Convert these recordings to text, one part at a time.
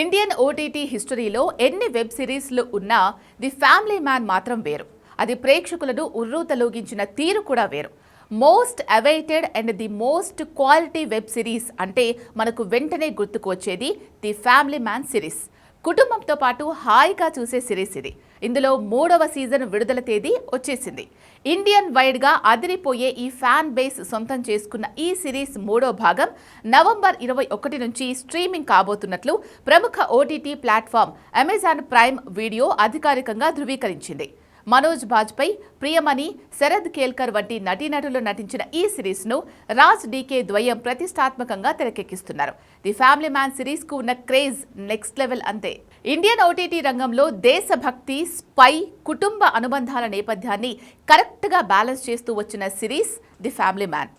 Indian OTT హిస్టరీలో ఎన్ని web సిరీస్లు ఉన్నా ది ఫ్యామిలీ మ్యాన్ మాత్రం వేరు. అది ప్రేక్షకులను ఉర్రూతలోగించిన తీరు కూడా వేరు. Most awaited and the most quality web series అంటే మనకు వెంటనే గుర్తుకు వచ్చేది ది ఫ్యామిలీ మ్యాన్ సిరీస్. కుటుంబంతో పాటు హాయిగా చూసే సిరీస్ ఇది. ఇందులో మూడవ సీజన్ విడుదల తేదీ వచ్చేసింది. ఇండియన్ వైడ్గా అదిరిపోయే ఈ ఫ్యాన్ బేస్ సొంతం చేసుకున్న ఈ సిరీస్ మూడో భాగం నవంబర్ ఇరవై ఒకటి నుంచి స్ట్రీమింగ్ కాబోతున్నట్లు ప్రముఖ OTT platform Amazon Prime Video అధికారికంగా ధృవీకరించింది. మనోజ్ బాజ్పేయి ప్రియమణి శరద్ కేల్కర్ వంటి నటీనటులు నటించిన ఈ సిరీస్ను రాజ్ డీకే ద్వయం ప్రతిష్టాత్మకంగా తెరకెక్కిస్తున్నారు. ది ఫ్యామిలీ మ్యాన్ సిరీస్కు ఉన్న క్రేజ్ నెక్స్ట్ లెవెల్ అంతే. ఇండియన్ ఓటీటీ రంగంలో దేశభక్తి స్పై కుటుంబ అనుబంధాల నేపథ్యాన్ని కరెక్ట్గా బ్యాలెన్స్ చేస్తూ వచ్చిన series the family man.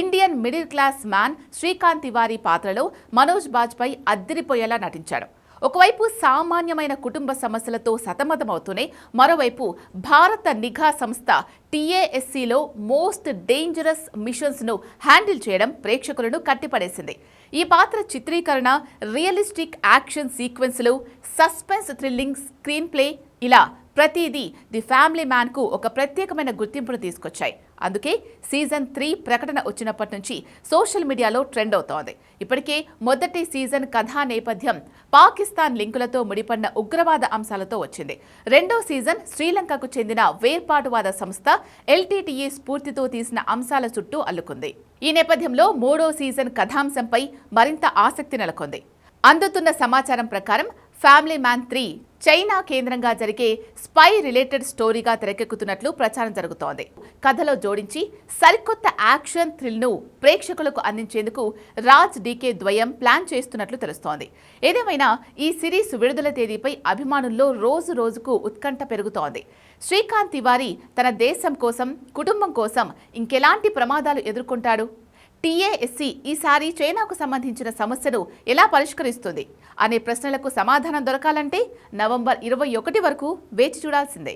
Indian middle class man Srikant Tiwari పాత్రలో మనోజ్ బాజ్పేయి అద్దిరిపోయేలా నటించాడు. ఒకవైపు సామాన్యమైన కుటుంబ సమస్యలతో సతమతమవుతూనే మరోవైపు భారత నిఘా సంస్థ టీఏఎస్సీలో మోస్ట్ డేంజరస్ మిషన్స్ను హ్యాండిల్ చేయడం ప్రేక్షకులను కట్టిపడేసింది. ఈ పాత్ర చిత్రీకరణ రియలిస్టిక్ యాక్షన్ సీక్వెన్స్లు సస్పెన్స్ థ్రిల్లింగ్ స్క్రీన్ ప్లే ఇలా ప్రతిదీ ది ఫ్యామిలీ మ్యాన్కు ఒక ప్రత్యేకమైన గుర్తింపును తీసుకొచ్చాయి. అందుకే సీజన్ త్రీ ప్రకటన వచ్చినప్పటి నుంచి సోషల్ మీడియాలో ట్రెండ్ అవుతోంది. ఇప్పటికే మొదటి సీజన్ కథా నేపథ్యం పాకిస్తాన్ లింకులతో ముడిపడిన ఉగ్రవాద అంశాలతో వచ్చింది. రెండో సీజన్ శ్రీలంకకు చెందిన వేర్పాటువాద సంస్థ ఎల్టీటీఈ స్ఫూర్తితో తీసిన అంశాల చుట్టూ అల్లుకుంది. ఈ నేపథ్యంలో మూడో సీజన్ కథాంశంపై మరింత ఆసక్తి నెలకొంది. అందుతున్న సమాచారం ప్రకారం ఫ్యామిలీ మ్యాన్ త్రీ చైనా కేంద్రంగా జరిగే స్పై రిలేటెడ్ స్టోరీగా తెరకెక్కుతున్నట్లు ప్రచారం జరుగుతోంది. కథలో జోడించి సరికొత్త యాక్షన్ థ్రిల్ను ప్రేక్షకులకు అందించేందుకు రాజ్ డీకే ద్వయం ప్లాన్ చేస్తున్నట్లు తెలుస్తోంది. ఏదేమైనా ఈ సిరీస్ విడుదల తేదీపై అభిమానుల్లో రోజు రోజుకు ఉత్కంఠ పెరుగుతోంది. శ్రీకాంత్ తివారీ తన దేశం కోసం కుటుంబం కోసం ఇంకెలాంటి ప్రమాదాలు ఎదుర్కొంటాడు? టిఏఎస్సి ఈసారి చైనాకు సంబంధించిన సమస్యను ఎలా పరిష్కరిస్తుంది అనే ప్రశ్నలకు సమాధానం దొరకాలంటే నవంబర్ ఇరవై ఒకటి వరకు వేచి చూడాల్సిందే.